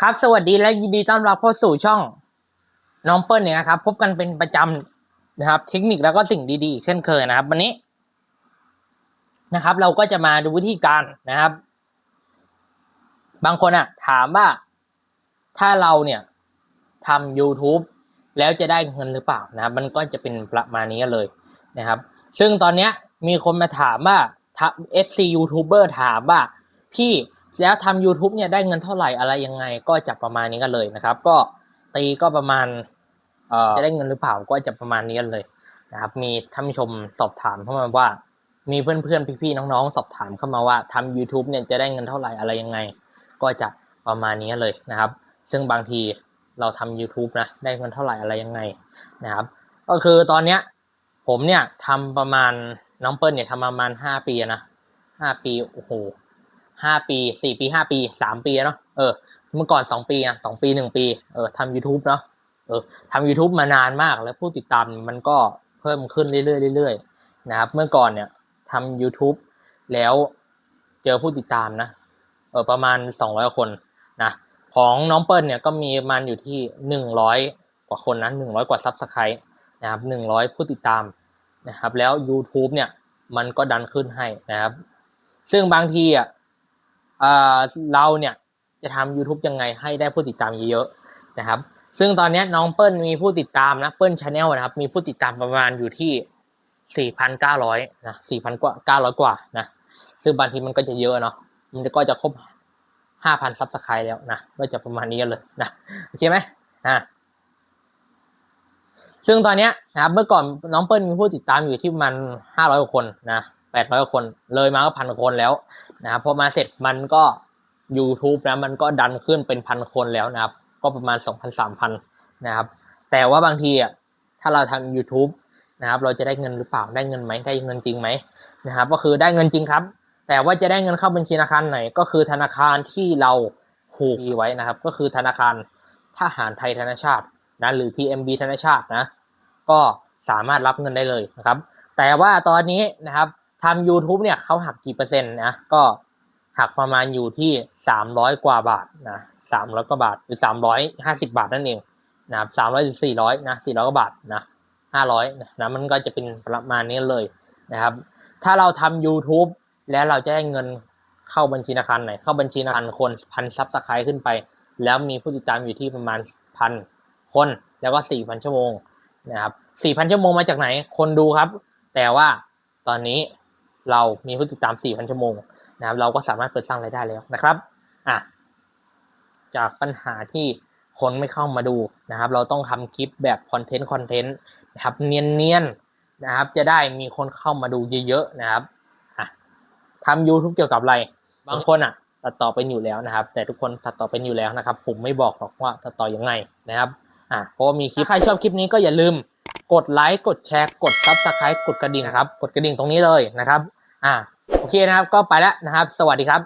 ครับ สวัสดีและยินดีต้อนรับเข้าสู่ช่องน้องเปิ้ลเนี่ยนะครับ พบกันเป็นประจำนะครับ เทคนิคแล้วก็สิ่งดีๆอีกเช่นเคยนะครับ วันนี้นะครับ เราก็จะมาดูวิธีการนะครับ บางคนอะถามว่าถ้าเราเนี่ยทำ YouTube แล้วจะได้เงินหรือเปล่านะครับ มันก็จะเป็นประมาณนี้เลยนะครับ ซึ่งตอนนี้มีคนมาถามว่าเอฟซียูทูบเบอร์ถามว่าพี่ แล้วทำ YouTube เนี่ยได้เงินเท่าไหร่อะไรยังไง ก็จะประมาณนี้กันเลยนะครับ ก็ตีก็ประมาณเอ่อจะได้เงินหรือเปล่าก็จะประมาณนี้กันเลยนะครับ มีท่านผู้ชมสอบถามเข้ามาว่า มีเพื่อนๆพี่ๆน้องๆ สอบถามเข้ามาว่าทำ YouTube เนี่ยจะได้เงินเท่าไหร่อะไรยังไง ก็จะประมาณนี้เลยนะครับ ซึ่งบางทีเราทำ YouTube นะได้เงินเท่าไหร่อะไรยังไงนะครับ ก็คือตอนเนี้ยผมเนี่ยทำประมาณน้องเปิ้ลเนี่ยทำประมาณห้าปีอะนะห้าปีโอ้โห ห้าปีสี่ปีห้าปีสามปีเนาะเออเมื่อก่อนสองปีอะสองปีหนึ่งปีเออทำ YouTube เนาะเออทำ YouTube มานานมากแล้วผู้ติดตามมันก็เพิ่มขึ้นเรื่อยๆเรื่อยๆนะครับ เมื่อก่อนเนี่ยทำ YouTube แล้วเจอผู้ติดตามนะเออประมาณสองร้อยคนนะของน้องเปิ้ลเนี่ยก็มีประมันอยู่ที่หนึ่งร้อยกว่าคนนะหนึ่งร้อยกว่าซับสไครต์นะครับหนึ่งร้อยผู้ติดตามนะครับ แล้ว YouTube เนี่ยมันก็ดันขึ้นให้นะครับ ซึ่งบางทีอะ เราเนี่ยจะทำ YouTube ยังไงให้ได้ผู้ติดตามเยอะๆนะครับ ซึ่งตอนนี้น้องเปิ้ลมีผู้ติดตามนะเปิ้ลชาแนลนะครับ มีผู้ติดตามประมาณอยู่ที่ 4,900นะ4,000กว่า900 กว่านะซึ่งบางทีมันก็จะเยอะเนาะมันก็จะครบ 5,000ซับสไครต์แล้วนะก็จะประมาณนี้เลยนะโอเคไหมอ่าซึ่งตอนนี้นะครับเมื่อก่อนน้องเปิ้ลมีผู้ติดตามอยู่ที่ประมัน500กว่าคนนะ 800กว่าคนเลยมาก็พันคนแล้วนะครับพอมาเสร็จมันก็ YouTube นะมันก็ดันขึ้นเป็นพันคนแล้วนะครับ ก็ประมาณ2,000 3,000นนะครับ แต่ว่าบางทีอะถ้าเราทำ YouTube นะครับ เราจะได้เงินหรือเปล่าได้เงินไหมได้เงินจริงไหมนะครับ ก็คือได้เงินจริงครับ แต่ว่าจะได้เงินเข้าบัญชีธนาคารไหน ก็คือธนาคารที่เราผูกไว้นะครับ ก็คือธนาคารทหารไทยธนชาตินะหรือ TMB ธนชาตินะ ก็สามารถรับเงินได้เลยนะครับ แต่ว่าตอนนี้นะครับ ทำ YouTube เนี่ยเขาหักกี่เปอร์เซ็นต์นะก็หักประมาณอยู่ที่สามร้อยกว่าบาทนะสามร้อยกว่าบาทหรือสามร้อยห้าสิบาทนั่นเองนะครับสามร้อยถึงสี่ร้อยนะสี่ร้อยกว่าบาทนะห้าร้อยนะมันก็จะเป็นประมาณนี้เลยนะครับ ถ้าเราทำ YouTube แล้วเราจะได้เงินเข้าบัญชีธนาคารไหน เข้าบัญชีธนาคารคนพันซับสไครต์ขึ้นไป แล้วมีผู้ติดตามอยู่ที่ประมาณพันคนแล้วก็สี่พันชั่วโมงนะครับสี่พันชั่วโมงมาจากไหนคนดูครับ แต่ว่าตอนนี้ เรามีผู้ติดตามสี่พันชั่วโมงนะครับเราก็สามารถเปิดสร้างรายได้แล้วนะครับอะจากปัญหาที่คนไม่เข้ามาดูนะครับ เราต้องทำคลิปแบบคอนเทนต์คอนเทนต์นะครับเนียนๆนะครับ จะได้มีคนเข้ามาดูเยอะๆนะครับอะทำ YouTube เกี่ยวกับอะไร บางคนอะ ตัดต่อเป็นอยู่แล้วนะครับ แต่ทุกคนตัดต่อเป็นอยู่แล้วนะครับ ผมไม่บอกหรอกว่าตัดต่อยังไงนะครับ อะเพราะว่ามีคลิปใครชอบคลิปนี้ก็อย่าลืม กดไลค์กดแชร์กดซับสไครต์กดกระดิ่งนะครับ กดกระดิ่งตรงนี้เลยนะครับ อ่าโอเคนะครับ ก็ไปแล้วนะครับ สวัสดีครับ